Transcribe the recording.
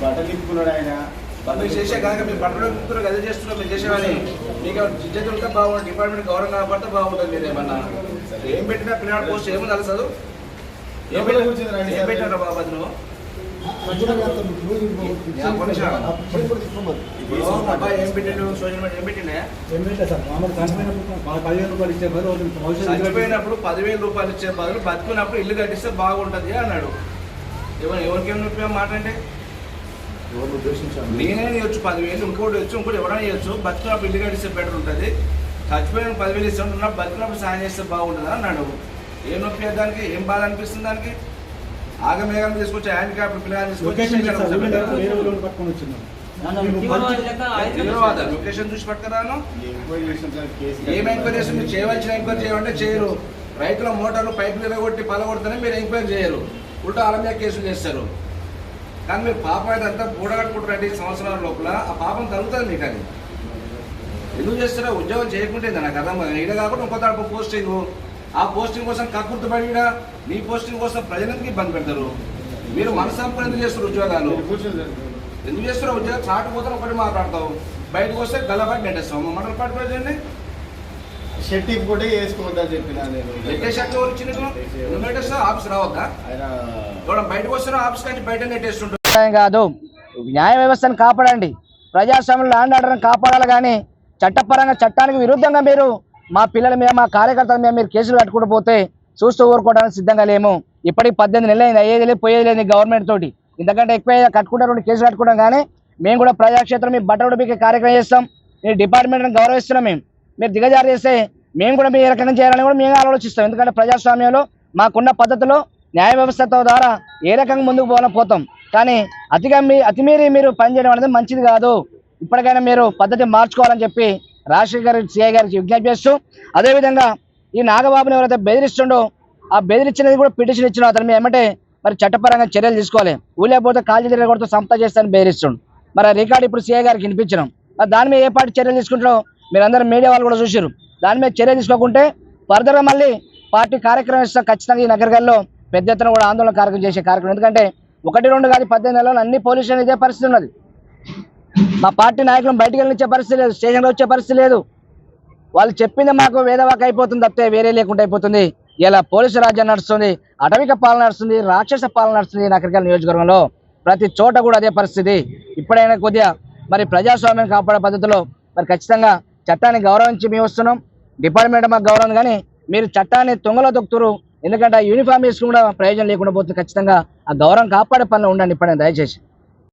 బట్టలు ఇప్పుకున్నాడు ఆయన. మీరు చేసే కాక మీరు బట్టలు కుక్కులు గది చేస్తున్నారు మీరు చేసేవాని మీకు జిజ్జత్ ఉంటే బాగుంటుంది డిపార్ట్మెంట్ గౌరవం బాగుంటుంది మీరు ఏమన్నా? ఏం పెట్టినా పిల్లల పోస్ట్ ఏమో తెలుసదు ఏం లోపల కూర్చుంది రండి ఏం సార్. పెట్టారు బాబా నువ్వు ఓ, అబ్బాయి ఏం పెట్టిండు సోషల్ మీడియా ఏం పెట్టిండే? చనిపోయినప్పుడు పదివేల రూపాయలు ఇచ్చే బదులు బతుకున్నప్పుడు ఇల్లు కట్టిస్తే బాగుంటది అన్నాడు. ఎవరు ఎవరికేం నొప్పి మాట అంటే నేనే ఇవ్వచ్చు పదివేలు ఇంకోటి ఇవ్వచ్చు ఇంకోటి ఎవరైనా ఇవ్వచ్చు బతుకున్నప్పుడు ఇల్లు కట్టిస్తే బెటర్ ఉంటుంది. చచ్చిపోయిన పదివేలు ఇస్తే ఉంటున్నా బతుకున్నప్పుడు సాయం చేస్తే బాగుంటుంది అన్నాడు. ఏం నొప్పి దానికి? ఏం బాధ అనిపిస్తుంది దానికి? ఆగమేఘం తీసుకొచ్చి హ్యాండిక్యాప్ పిల్లలు తీసుకొచ్చి లొకేషన్ చూసి పట్టుకురాను. కేసు ఏం ఎంక్వైరీ చేసి మీరు చేయవలసిన ఎంక్వైరీ చేయాలంటే చేయరు. రైతుల మోటార్లు పైపులు ఎరగొట్టి పలగొడితేనే మీరు ఎంక్వైరీ చేయరు. ఉల్టా అల మీద కేసులు చేస్తారు. కానీ మీరు పాపం అయితే అంతా కూడగట్టుకుంటారు ఈ సంవత్సరాల లోపల ఆ పాపం తగ్గుతుంది మీకు అది. ఎందుకు చేస్తారో ఉద్యోగం చేయకుంటే నాకు అర్థం కాదు. ఈడ కాకుండా ఇంకో తరపు పోస్టింగ్. ఆ పోస్టింగ్ కోసం కక్కుర్తిపడి నీ పోస్టింగ్ కోసం ప్రజలకు ఇబ్బంది పెడతారు. మీరు మనసంపూర్ణ ఎందుకు చేస్తారు ఉద్యోగాలు? ఎందుకు చేస్తారో? ఉద్యోగం చాటు పోతే ఒకటి మాట్లాడతావు. బయటకు వస్తే గల్లబడి నెట్టేస్తావు. మండల పాటు ప్రజల్ని షర్ట్ ఇప్పుకుంటే వేసుకోవద్దని చెప్పిన నేను. నెట్టేసాక ఎవరు ఇచ్చిన నువ్వు నెట్టేస్తావు? ఆఫీస్ రావద్దా? ఆయన ఎవడ బయటకు వస్తారో ఆఫీస్ కానీ బయట నెట్టేస్తుంటారు న్యాయం కాదు. న్యాయ వ్యవస్థను కాపాడండి. ప్రజాస్వామ్యం ల్యాండ్ ఆర్డర్ని కాపాడాలి కానీ చట్టపరంగా చట్టానికి విరుద్ధంగా మీరు మా పిల్లల మీద మా కార్యకర్తల మీద మీరు కేసులు కట్టుకుంటూ పోతే చూస్తూ ఊరుకోవడానికి సిద్ధంగా లేము. ఇప్పటికి పద్దెనిమిది నెలలు అయింది అయ్యేది లేదు పోయేది లేదు గవర్నమెంట్ తోటి. ఇంతకంటే ఎక్కువ కట్టుకుంటారు కేసులు కట్టుకుంటాం కానీ మేము కూడా ప్రజాక్షేత్రం మీ బట్టలు ఉడిపే కార్యక్రమం చేస్తాం. మీ డిపార్ట్మెంట్ని గౌరవిస్తున్నాం మేము. మీరు దిగజారు చేస్తే మేము కూడా మీ ఏ రకంగా చేయాలని కూడా మేము ఆలోచిస్తాం. ఎందుకంటే ప్రజాస్వామ్యంలో మాకున్న పద్ధతిలో న్యాయ వ్యవస్థతో ద్వారా ఏ రకంగా ముందుకు పోవాలని పోతాం. కానీ అతిగా మీ అతిమీరి మీరు పనిచేయడం అనేది మంచిది కాదు. ఇప్పటికైనా మీరు పద్ధతి మార్చుకోవాలని చెప్పి రాజశేఖర్ గారి సిఐ గారికి విజ్ఞప్తి చేస్తూ అదేవిధంగా ఈ నాగబాబుని ఎవరైతే బెదిరిస్తుండో ఆ బెదిరించినది కూడా పిటిషన్ ఇచ్చిన అతను మేము ఏమంటే మరి చట్టపరంగా చర్యలు తీసుకోవాలి. ఊళ్ళో పోతే కాల్చి తిరిగి కొడుతూ సంస్థ చేస్తానని బెదిరిస్తుండు. మరి రికార్డు ఇప్పుడు సీఐ గారికి వినిపించడం. మరి దాని మీద ఏ పార్టీ చర్యలు తీసుకుంటారో మీరందరూ మీడియా వాళ్ళు కూడా చూసారు దాని మీద చర్య తీసుకోకుంటే ఫర్దర్గా మళ్ళీ పార్టీ కార్యక్రమం ఇస్తాం ఖచ్చితంగా ఈ నగరగల్లో. పెద్ద ఎత్తున కూడా ఆందోళన కార్యక్రమం చేసే కార్యక్రమం. ఎందుకంటే ఒకటి రెండు కాదు పద్దెనిమిది నెలలు అన్ని పోలీస్ స్టేషన్ ఇదే పరిస్థితి ఉన్నది. మా పార్టీ నాయకులను బయటికి వెళ్ళిచ్చే పరిస్థితి లేదు స్టేషన్లో వచ్చే పరిస్థితి లేదు. వాళ్ళు చెప్పింది మాకు వేదవాక అయిపోతుంది తప్పితే వేరే లేకుండా అయిపోతుంది. ఇలా పోలీసు రాజ్యం నడుస్తుంది అటవిక పాలన నడుస్తుంది రాక్షస పాలన నడుస్తుంది నకరికల్ నియోజకవర్గంలో. ప్రతి చోట కూడా అదే పరిస్థితి. ఇప్పుడైనా కొద్దిగా మరి ప్రజాస్వామ్యం కాపాడే పద్ధతిలో మరి ఖచ్చితంగా చట్టాన్ని గౌరవించి మేము వస్తున్నాం. డిపార్ట్మెంట్ మాకు గౌరవం కానీ మీరు చట్టాన్ని తొంగలో తొక్కుతురు ఎందుకంటే ఆ యూనిఫామ్ వేసుకుని కూడా ప్రయోజనం లేకుండా పోతుంది ఖచ్చితంగా ఆ గౌరవం కాపాడే పనిలో ఉండండి ఇప్పుడైనా దయచేసి.